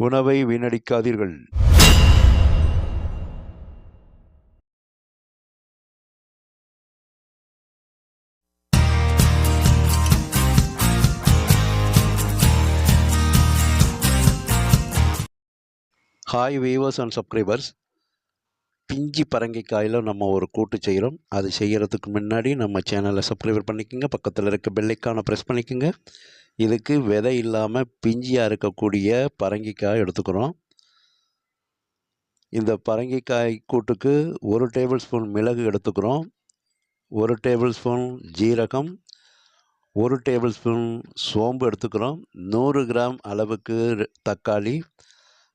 உணவை வீணடிக்காதீர்கள். Hi viewers and subscribers பிஞ்சி பரங்கிக்காயில் நம்ம ஒரு கூட்டு செய்கிறோம் அது செய்கிறதுக்கு முன்னாடி நம்ம சேனலை சப்ஸ்கிரைபர் பண்ணிக்கோங்க. பக்கத்தில் இருக்க பெல்லைக்கான ப்ரெஸ் பண்ணிக்கோங்க. இதுக்கு விதை இல்லாமல் பிஞ்சியாக இருக்கக்கூடிய பரங்கிக்காய் எடுத்துக்கிறோம். இந்த பரங்கிக்காய் கூட்டுக்கு ஒரு டேபிள் ஸ்பூன் மிளகு எடுத்துக்கிறோம். ஒரு டேபிள் ஸ்பூன் ஜீரகம் ஒரு டேபிள் ஸ்பூன் சோம்பு எடுத்துக்கிறோம். நூறு கிராம் அளவுக்கு தக்காளி.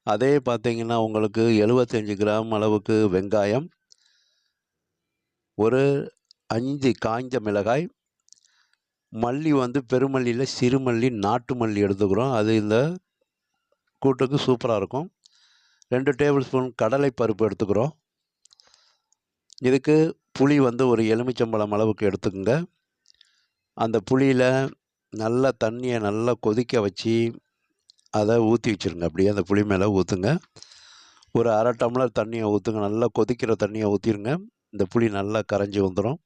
அதே பார்த்தீங்கன்னா உங்களுக்கு எழுபத்தஞ்சி கிராம் அளவுக்கு வெங்காயம். ஒரு அஞ்சு காய்ஞ்ச மிளகாய். மல்லி வந்து பெருமல்லியில் சிறுமல்லி நாட்டு மல்லி எடுத்துக்கிறோம். அது இந்த கூட்டுக்கு சூப்பராக இருக்கும். ரெண்டு டேபிள் ஸ்பூன் கடலை பருப்பு எடுத்துக்கிறோம். இதுக்கு புளி வந்து ஒரு எலுமிச்சம்பழம் அளவுக்கு எடுத்துக்கோங்க. அந்த புளியில் நல்லா தண்ணியை நல்லா கொதிக்க வச்சு அதை ஊற்றி வச்சுருங்க. அப்படியே அந்த புளி மேலே ஊற்றுங்க ஒரு அரை டம்ளர் தண்ணியை ஊற்றுங்க நல்லா கொதிக்கிற தண்ணியை ஊற்றிடுங்க இந்த புளி நல்லா கரைஞ்சி வந்துடும்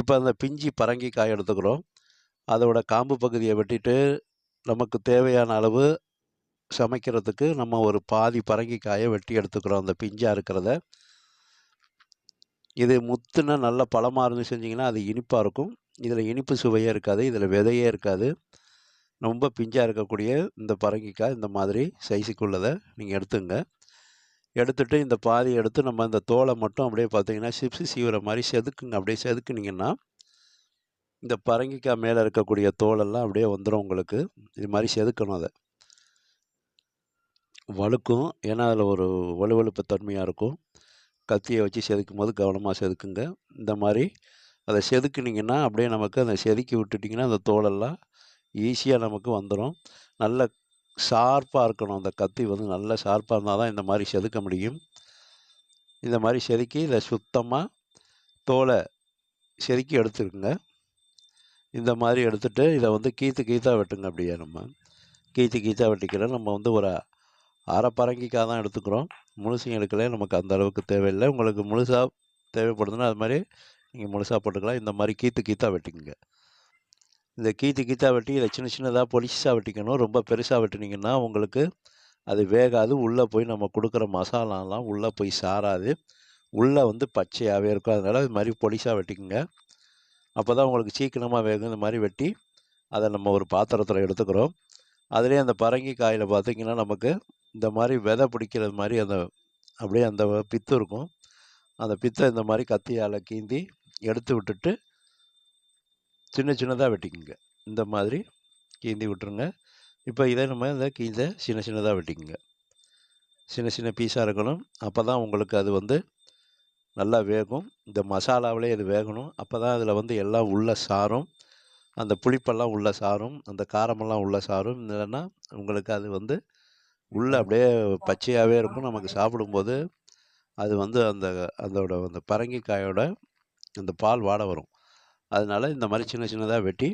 இப்போ அந்த பிஞ்சி பரங்கி காய் எடுத்துக்கிறோம். அதோட காம்பு பகுதியை வெட்டிட்டு நமக்கு தேவையான அளவு சமைக்கிறதுக்கு நம்ம ஒரு பாதி பரங்கிக்காயை வெட்டி எடுத்துக்கிறோம். அந்த பிஞ்சாக இருக்கிறத. இது முத்துனா நல்ல பழமாக இருந்து செஞ்சிங்கன்னா அது இனிப்பாக இருக்கும். இதில் இனிப்பு சுவையே இருக்காது. இதில் விதையே இருக்காது. ரொம்ப பிஞ்சாக இருக்கக்கூடிய இந்த பரங்கிக்காய் இந்த மாதிரி சைஸுக்குள்ளதை நீங்கள் எடுத்துங்க. எடுத்துகிட்டு இந்த பாதி எடுத்து நம்ம இந்த தோலை மட்டும் அப்படியே பார்த்தீங்கன்னா சிப்ஸு சீவுற மாதிரி செதுக்குங்க. அப்படியே செதுக்குனிங்கன்னா இந்த பரங்கிக்காய் மேலே இருக்கக்கூடிய தோலெல்லாம் அப்படியே வந்துடும் உங்களுக்கு. இது மாதிரி செதுக்கணும் அதை. வழுக்கும். ஏன்னா அதில் ஒரு வலுவழுப்பு தன்மையாக இருக்கும். கத்தியை வச்சு செதுக்கும் போது கவனமாக செதுக்குங்க. இந்த மாதிரி அதை செதுக்குனிங்கன்னா அப்படியே நமக்கு அதை செதுக்கி விட்டுட்டிங்கன்னா அந்த தோலெல்லாம் ஈஸியாக நமக்கு வந்துடும் நல்ல ஷார்ப்பாக இருக்கணும். அந்த கத்தி வந்து நல்ல ஷார்ப்பாக இருந்தால் தான் இந்த மாதிரி செதுக்க முடியும். இந்த மாதிரி செதுக்கி இதை சுத்தமாக தோலை செதுக்கி எடுத்துருக்குங்க இந்த மாதிரி எடுத்துகிட்டு இதை வந்து கீத்து கீத்தாக வெட்டுங்க அப்படியே நம்ம. கீத்து கீத்தாக வெட்டிக்கிறோம் நம்ம வந்து ஒரு அரை பரங்கிக்காய் தான் எடுத்துக்கிறோம். முழுசையும் எடுக்கல. நமக்கு அந்த அளவுக்கு தேவையில்லை. உங்களுக்கு முழுசாக தேவைப்படுதுன்னா அது மாதிரி நீங்கள் முழுசாக போட்டுக்கலாம். இந்த மாதிரி கீத்து கீத்தாக வெட்டிக்கோங்க. இந்த கீத்து கீத்தா வெட்டி இதை சின்ன சின்னதாக பொலிசாக வெட்டிக்கணும். ரொம்ப பெருசாக வெட்டினீங்கன்னா உங்களுக்கு அது வேகாது. உள்ளே போய் நம்ம கொடுக்குற மசாலாலாம் உள்ளே போய் சாராது. உள்ளே வந்து பச்சையாகவே இருக்கும். அதனால் இது மாதிரி பொலிசாக வெட்டிக்கோங்க. அப்போ தான் உங்களுக்கு சீக்கிரமாக வேகும். இந்த மாதிரி வெட்டி அதை நம்ம ஒரு பாத்திரத்தில் எடுத்துக்கிறோம். அதுலேயே அந்த பரங்கி காயில் பார்த்திங்கன்னா நமக்கு இந்த மாதிரி விதை பிடிக்கிறது மாதிரி அந்த அப்படியே அந்த பித்து இருக்கும். அந்த பித்தை இந்த மாதிரி கத்தியால் கீந்தி எடுத்து விட்டுட்டு சின்ன சின்னதாக வெட்டிக்குங்க. இந்த மாதிரி கீந்தி விட்டுருங்க. இப்போ இதே நம்ம இந்த கீந்தை சின்ன சின்னதாக வெட்டிக்குங்க. சின்ன சின்ன பீஸாக இருக்கணும். அப்போ தான் உங்களுக்கு அது வந்து நல்லா வேகும். இந்த மசாலாவிலே இது வேகணும். அப்போ தான் அதில் வந்து எல்லாம் உள்ள சாரும். அந்த புளிப்பெல்லாம் உள்ள சாரும். அந்த காரமெல்லாம் உள்ள சாரும். இல்லைன்னா உங்களுக்கு அது வந்து உள்ளே அப்படியே பச்சையாகவே இருக்கும். நமக்கு சாப்பிடும்போது அது வந்து அந்த அதோட அந்த பரங்கிக்காயோட அந்த பால் வாட வரும். அதனால இந்த மாதிரி சின்ன சின்னதாக வெட்டி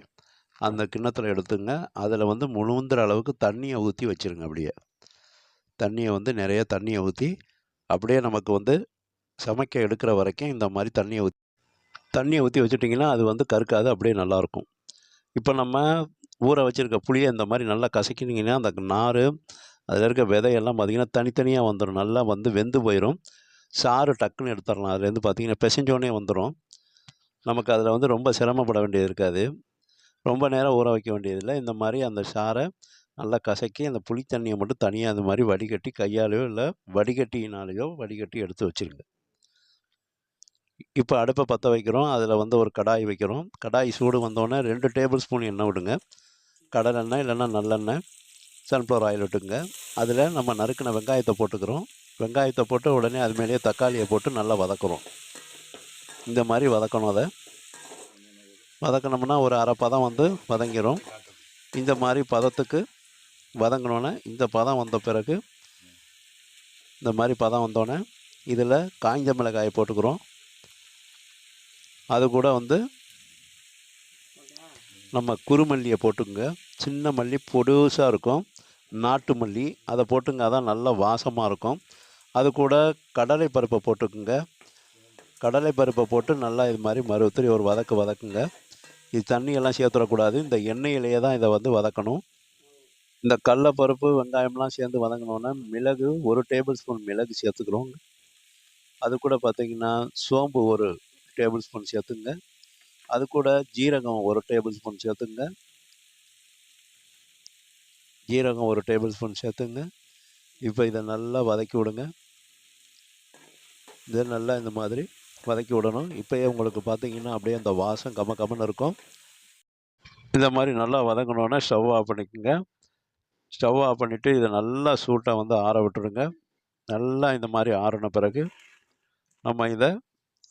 அந்த கிண்ணத்தில் எடுத்துங்க. அதில் வந்து முழுந்துற அளவுக்கு தண்ணியை ஊற்றி வச்சுருங்க அப்படியே. தண்ணியை வந்து நிறைய தண்ணியை ஊற்றி அப்படியே நமக்கு வந்து சமைக்க எடுக்கிற வரைக்கும் இந்த மாதிரி தண்ணியை ஊற்றி தண்ணியை ஊற்றி வச்சுட்டிங்கன்னா அது வந்து கருக்காது அப்படியே நல்லாயிருக்கும் இப்போ நம்ம ஊற வச்சுருக்க புளியை இந்த மாதிரி நல்லா கசக்கினீங்கன்னா அந்த நார் அதில் இருக்க விதையெல்லாம் பார்த்திங்கன்னா தனித்தனியாக வந்துடும் நல்லா வந்து வெந்து போயிடும் சாறு டக்குன்னு எடுத்துடலாம். அதுலேருந்து பார்த்திங்கன்னா பிசைஞ்சோடனே வந்துடும் நமக்கு அதில் வந்து ரொம்ப சிரமப்பட வேண்டியது இருக்காது. ரொம்ப நேரம் ஊற வைக்க வேண்டியதில்லை. இந்த மாதிரி அந்த சாறை நல்லா கசக்கி அந்த புளி தண்ணியை மட்டும் தனியாக அந்த மாதிரி வடிகட்டி கையாலேயோ இல்லை வடிகட்டினாலேயோ வடிகட்டி எடுத்து வச்சுருங்க. இப்போ அடுப்பை பற்ற வைக்கிறோம். அதில் வந்து ஒரு கடாய் வைக்கிறோம். கடாய் சூடு வந்தோடனே ரெண்டு டேபிள் ஸ்பூன் எண்ணெய் விடுங்க. கடலெண்ணெய் இல்லைன்னா நல்லெண்ணெய் சன்ஃப்ளவர் ஆயில் விட்டுங்க. அதில் நம்ம நறுக்கின வெங்காயத்தை போட்டுக்கிறோம். வெங்காயத்தை போட்டு உடனே அது மேலேயே தக்காளியை போட்டு நல்லா வதக்குறோம். இந்த மாதிரி வதக்கணும் அதை. வதக்கினோம்னா ஒரு அரை பதம் வந்து வதங்கிடும் இந்த மாதிரி பதத்துக்கு வதங்கினோன்னே இந்த பதம் வந்த பிறகு இந்த மாதிரி பதம் வந்தோடனே இதில் காய்ஞ்ச மிளகாயை போட்டுக்கிறோம். அது கூட வந்து நம்ம குருமல்லியை போட்டுங்க சின்ன மல்லி பொடுசாக இருக்கும். நாட்டு மல்லி அதை போட்டுங்க. அதான் நல்லா வாசமாக இருக்கும். அது கூட கடலை பருப்பை போட்டுக்குங்க. கடலை பருப்பை போட்டு நல்லா இது மாதிரி மறுபடியும் ஒரு வதக்கு வதக்குங்க. இது தண்ணியெல்லாம் சேர்த்துடக்கூடாது. இந்த எண்ணெயிலேயே தான் இதை வந்து வதக்கணும். இந்த கடலப்பருப்பு வெங்காயம்லாம் சேர்ந்து வதங்கினோன்னா மிளகு ஒரு டேபிள் ஸ்பூன் மிளகு சேர்த்துக்கிறோம் அது கூட பார்த்திங்கன்னா சோம்பு ஒரு டேபிள் ஸ்பூன் சேர்த்துங்க. அது கூட ஜீரகம் ஒரு டேபிள் ஸ்பூன் சேர்த்துங்க. ஜீரகம் ஒரு டேபிள் ஸ்பூன் சேர்த்துங்க. இப்போ இதை நல்லா வதக்கி விடுங்க. இதை நல்லா இந்த மாதிரி வதக்கி விடணும். இப்போயே உங்களுக்கு பார்த்தீங்கன்னா அப்படியே அந்த வாசம் கம கமன்னு இருக்கும். இந்த மாதிரி நல்லா வதங்கினோன்னே ஸ்டவ் ஆஃப் பண்ணிக்கோங்க. ஸ்டவ் ஆஃப் பண்ணிவிட்டு இதை நல்லா சூட்டாக வந்து ஆற விட்டுடுங்க. நல்லா இந்த மாதிரி ஆறின பிறகு நம்ம இதை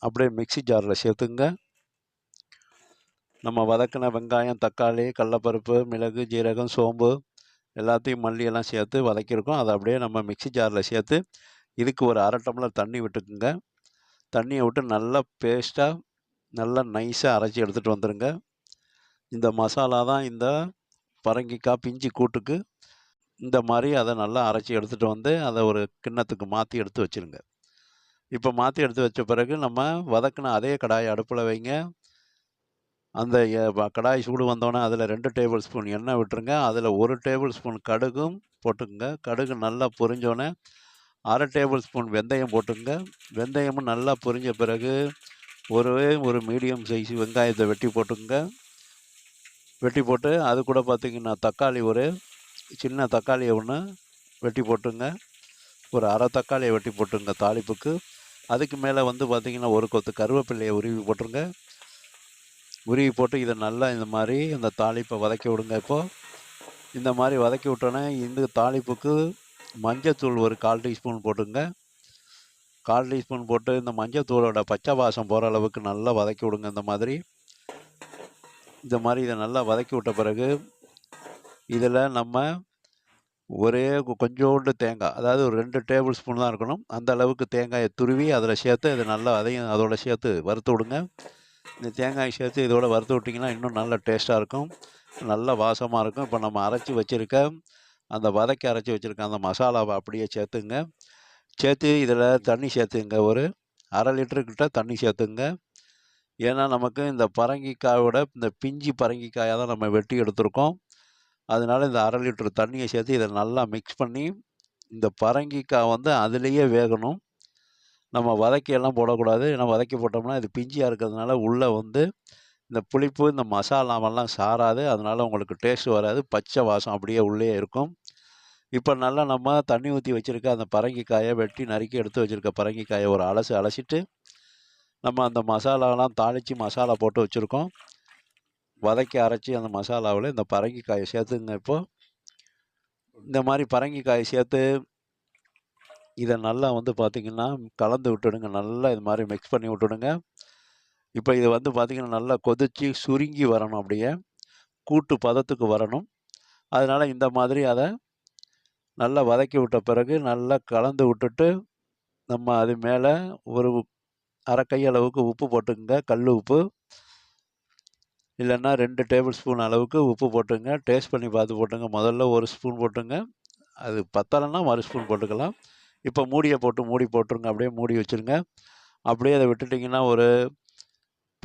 அப்படியே மிக்சி ஜாரில் சேர்த்துங்க. நம்ம வதக்கின வெங்காயம் தக்காளி கடலப்பருப்பு மிளகு ஜீரகம் சோம்பு எல்லாத்தையும் மல்லியெல்லாம் சேர்த்து வதக்கியிருக்கோம். அதை அப்படியே நம்ம மிக்சி ஜாரில் சேர்த்து இதுக்கு ஒரு அரை டம்ளர் தண்ணி விட்டுக்குங்க. தண்ணியை விட்டு நல்லா பேஸ்ட்டாக நல்லா நைஸாக அரைச்சி எடுத்துகிட்டு வந்துடுங்க இந்த மசாலா தான் இந்த பரங்கிக்காய் பிஞ்சு கூட்டுக்கு இந்த மாதிரி அதை நல்லா அரைச்சி எடுத்துகிட்டு வந்து அதை ஒரு கிண்ணத்துக்கு மாற்றி எடுத்து வச்சுருங்க. இப்போ மாற்றி எடுத்து வச்ச பிறகு நம்ம வதக்கின அதே கடாயை அடுப்பில் வைங்க. அந்த கடாய் சூடு வந்தோடனே அதில் ரெண்டு டேபிள் ஸ்பூன் எண்ணெய் விட்டுருங்க. அதில் ஒரு டேபிள் ஸ்பூன் கடுகும் போட்டுக்குங்க. கடுகு நல்லா பொரிஞ்சோடனே அரை டேபிள் ஸ்பூன் வெந்தயம் போட்டுங்க வெந்தயமும் நல்லா பொரிஞ்ச பிறகு ஒரு ஒரு மீடியம் சைஸ் வெங்காயத்தை வெட்டி போட்டுங்க வெட்டி போட்டு அது கூட பார்த்திங்கன்னா தக்காளி ஒரு சின்ன தக்காளியை ஒன்று வெட்டி போட்டுங்க. ஒரு அரை தக்காளியை வெட்டி போட்டுங்க தாளிப்புக்கு. அதுக்கு மேலே வந்து பார்த்திங்கன்னா ஒரு கொத்து கருவேப்பிள்ளையை உருவி போட்டுருங்க. உருவி போட்டு இதை நல்லா இந்த மாதிரி இந்த தாளிப்பை வதக்கி விடுங்க இப்போது இந்த மாதிரி வதக்கி விட்டோன்னே இந்த தாளிப்புக்கு மஞ்சத்தூள் ஒரு கால் டீஸ்பூன் போட்டுங்க. கால் டீஸ்பூன் போட்டு இந்த மஞ்சத்தூளோட பச்சை வாசம் போகிற அளவுக்கு நல்லா வதக்கி விடுங்க இந்த மாதிரி. இந்த மாதிரி இதை நல்லா வதக்கி விட்ட பிறகு இதில் நம்ம ஒரே கொஞ்சோண்டு தேங்காய். அதாவது ஒரு ரெண்டு டேபிள் ஸ்பூன் தான் இருக்கணும். அந்த அளவுக்கு தேங்காயை துருவி அதில் சேர்த்து இது நல்லா அதையும் அதோட சேர்த்து வறுத்து விடுங்க. இந்த தேங்காயை சேர்த்து இதோட வறுத்து விட்டிங்கன்னா இன்னும் நல்ல டேஸ்ட்டாக இருக்கும். நல்ல வாசமாக இருக்கும். இப்போ நம்ம அரைச்சி வச்சுருக்க அந்த வதக்கி அரைச்சி வச்சுருக்க அந்த மசாலாவை அப்படியே சேர்த்துங்க. சேர்த்து இதில் தண்ணி சேர்த்துங்க. ஒரு அரை லிட்டருக்கிட்ட தண்ணி சேர்த்துங்க. ஏன்னா நமக்கு இந்த பரங்கிக்காயோட இந்த பிஞ்சி பரங்கிக்காயை தான் நம்ம வெட்டி எடுத்திருக்கோம். அதனால் இந்த அரை லிட்டர் தண்ணியை சேர்த்து இதை நல்லா மிக்ஸ் பண்ணி இந்த பரங்கிக்காய் வந்து அதுலேயே வேகணும். நம்ம வதக்கியெல்லாம் போடக்கூடாது. ஏன்னா வதக்கி போட்டோம்னா இது பிஞ்சியாக இருக்கிறதுனால உள்ளே வந்து இந்த புளிப்பு இந்த மசாலாவெல்லாம் சாராது. அதனால் உங்களுக்கு டேஸ்ட் வராது. பச்சை வாசம் அப்படியே உள்ளே இருக்கும். இப்போ நல்லா நம்ம தண்ணி ஊற்றி வச்சுருக்க அந்த பரங்கிக்காயை வெட்டி நறுக்கி எடுத்து வச்சுருக்க பரங்கிக்காயை ஒரு அலசு அலசிட்டு நம்ம அந்த மசாலாலாம் தாளித்து மசாலா போட்டு வச்சுருக்கோம். வதக்கி அரைச்சி அந்த மசாலாவில் இந்த பரங்கிக்காயை சேர்த்துங்க இப்போது இந்த மாதிரி பரங்கிக்காயை சேர்த்து இதை நல்லா வந்து பார்த்திங்கன்னா கலந்து விட்டுடுங்க. நல்லா இது மாதிரி மிக்ஸ் பண்ணி விட்டுடுங்க. இப்போ இது வந்து பார்த்திங்கன்னா நல்லா கொதித்து சுருங்கி வரணும் அப்படியே. கூட்டு பதத்துக்கு வரணும். அதனால் இந்த மாதிரி அதை நல்லா வதக்கி விட்ட பிறகு நல்லா கலந்து விட்டுட்டு நம்ம அது மேலே ஒரு அரை கை அளவுக்கு உப்பு போட்டுக்கோங்க. கல் உப்பு. இல்லைன்னா ரெண்டு டேபிள் ஸ்பூன் அளவுக்கு உப்பு போட்டுங்க. டேஸ்ட் பண்ணி பார்த்து போட்டுங்க. முதல்ல ஒரு ஸ்பூன் போட்டுங்க. அது பத்தலைன்னா மறு ஸ்பூன் போட்டுக்கலாம். இப்போ மூடியை போட்டு மூடி போட்டுருங்க. அப்படியே மூடி வச்சுருங்க. அப்படியே அதை விட்டுட்டிங்கன்னா ஒரு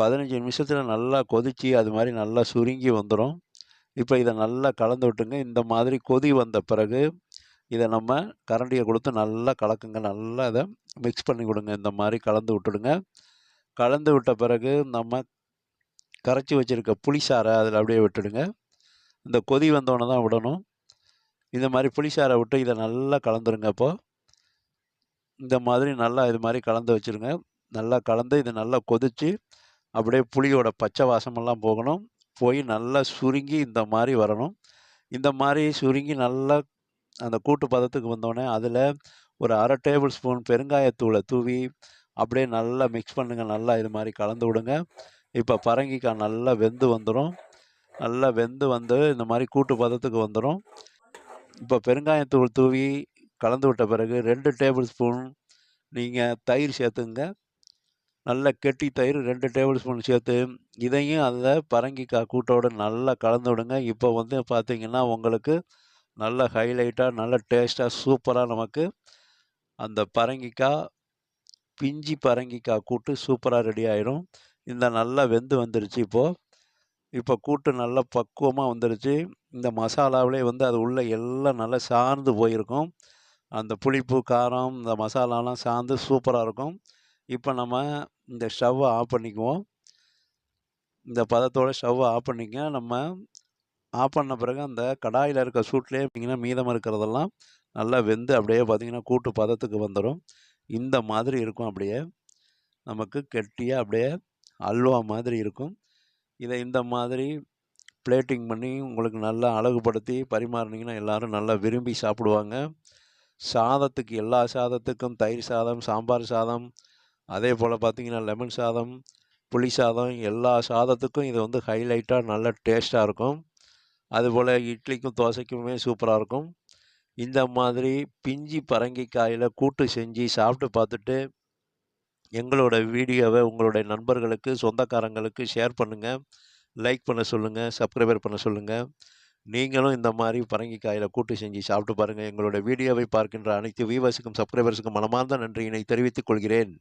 பதினஞ்சு நிமிஷத்தில் நல்லா கொதித்து அது மாதிரி நல்லா சுருங்கி வந்துடும் இப்போ இதை நல்லா கலந்து விட்டுங்க. இந்த மாதிரி கொதி வந்த பிறகு இதை நம்ம கரண்டியை கொடுத்து நல்லா கலக்குங்க. நல்லா இதை மிக்ஸ் பண்ணி கொடுங்க. இந்த மாதிரி கலந்து விட்டுடுங்க. கலந்து விட்ட பிறகு நம்ம கரைச்சி வச்சுருக்க புளிசாரை அதில் அப்படியே விட்டுடுங்க. இந்த கொதி வந்தோடனே தான் விடணும். இந்த மாதிரி புளிசாரை விட்டு இதை நல்லா கலந்துருங்க அப்போது இந்த மாதிரி நல்லா இது மாதிரி கலந்து வச்சுருங்க. நல்லா கலந்து இது நல்லா கொதித்து அப்படியே புளியோட பச்சை வாசமெல்லாம் போகணும். போய் நல்லா சுருங்கி இந்த மாதிரி வரணும். இந்த மாதிரி சுருங்கி நல்லா அந்த கூட்டு பதத்துக்கு வந்தோடனே அதில் ஒரு அரை டேபிள் ஸ்பூன் பெருங்காயத்தூளை தூவி அப்படியே நல்லா மிக்ஸ் பண்ணுங்கள் நல்லா இது மாதிரி கலந்து விடுங்க. இப்போ பரங்கிக்காய் நல்லா வெந்து வந்துடும் நல்லா வெந்து வந்து இந்த மாதிரி கூட்டு பதத்துக்கு வந்துடும் இப்போ பெருங்காயத்தூள் தூவி கலந்து விட்ட பிறகு ரெண்டு டேபிள் ஸ்பூன் நீங்கள் தயிர் சேர்த்துங்க. நல்ல கெட்டி தயிர் ரெண்டு டேபிள் ஸ்பூன் சேர்த்து இதையும் அதில் பரங்கிக்காய் கூட்டோடு நல்லா கலந்து விடுங்க. இப்போ வந்து பார்த்திங்கன்னா உங்களுக்கு நல்ல ஹைலைட்டாக நல்ல டேஸ்ட்டாக சூப்பராக நமக்கு அந்த பரங்கிக்காய் பிஞ்சி பரங்கிக்காய் கூட்டு சூப்பராக ரெடி ஆகிடும் இந்த நல்லா வெந்து வந்துருச்சு இப்போது இப்போ கூட்டு நல்லா பக்குவமாக வந்துருச்சு. இந்த மசாலாவிலே வந்து அது உள்ளே எல்லாம் நல்லா சார்ந்து போயிருக்கும். அந்த புளிப்பு காரம் இந்த மசாலாலாம் சார்ந்து சூப்பராக இருக்கும். இப்போ நம்ம இந்த ஸ்டவ்வை ஆஃப் பண்ணிக்குவோம். இந்த பதத்தோட ஸ்டவ்வை ஆஃப் பண்ணிக்க நம்ம ஆஃப் பண்ண பிறகு அந்த கடாயில் இருக்க சூட்லேயே பார்த்தீங்கன்னா மீதம் இருக்கிறதெல்லாம் நல்லா வெந்து அப்படியே பார்த்திங்கன்னா கூட்டு பதத்துக்கு வந்துடும் இந்த மாதிரி இருக்கும் அப்படியே. நமக்கு கெட்டியாக அப்படியே அல்வா மாதிரி இருக்கும். இதை இந்த மாதிரி பிளேட்டிங் பண்ணி உங்களுக்கு நல்லா அழகுபடுத்தி பரிமாறினீங்கன்னா எல்லோரும் நல்லா விரும்பி சாப்பிடுவாங்க. சாதத்துக்கு எல்லா சாதத்துக்கும் தயிர் சாதம் சாம்பார் சாதம் அதே போல் பார்த்திங்கன்னா லெமன் சாதம் புளி சாதம் எல்லா சாதத்துக்கும் இது வந்து ஹைலைட்டாக நல்ல டேஸ்ட்டாக இருக்கும். அதுபோல் இட்லிக்கும் தோசைக்குமே சூப்பராக இருக்கும். இந்த மாதிரி பிஞ்சி பரங்கிக்காயில் கூட்டு செஞ்சு சாப்பிட்டு பார்த்துட்டு எங்களோட வீடியோவை உங்களுடைய நண்பர்களுக்கு சொந்தக்காரங்களுக்கு ஷேர் பண்ணுங்கள் லைக் பண்ண சொல்லுங்கள் சப்ஸ்கிரைபர் பண்ண சொல்லுங்கள் நீங்களும் இந்த மாதிரி பரங்கிக்காயில் கூட்டு செஞ்சு சாப்பிட்டு பாருங்கள் எங்களோட வீடியோவை பார்க்கின்ற அனைத்து வியூவர்ஸுக்கும் சப்ஸ்கிரைபர்ஸுக்கும் மனமார்ந்த நன்றியினை தெரிவித்துக் கொள்கிறேன்.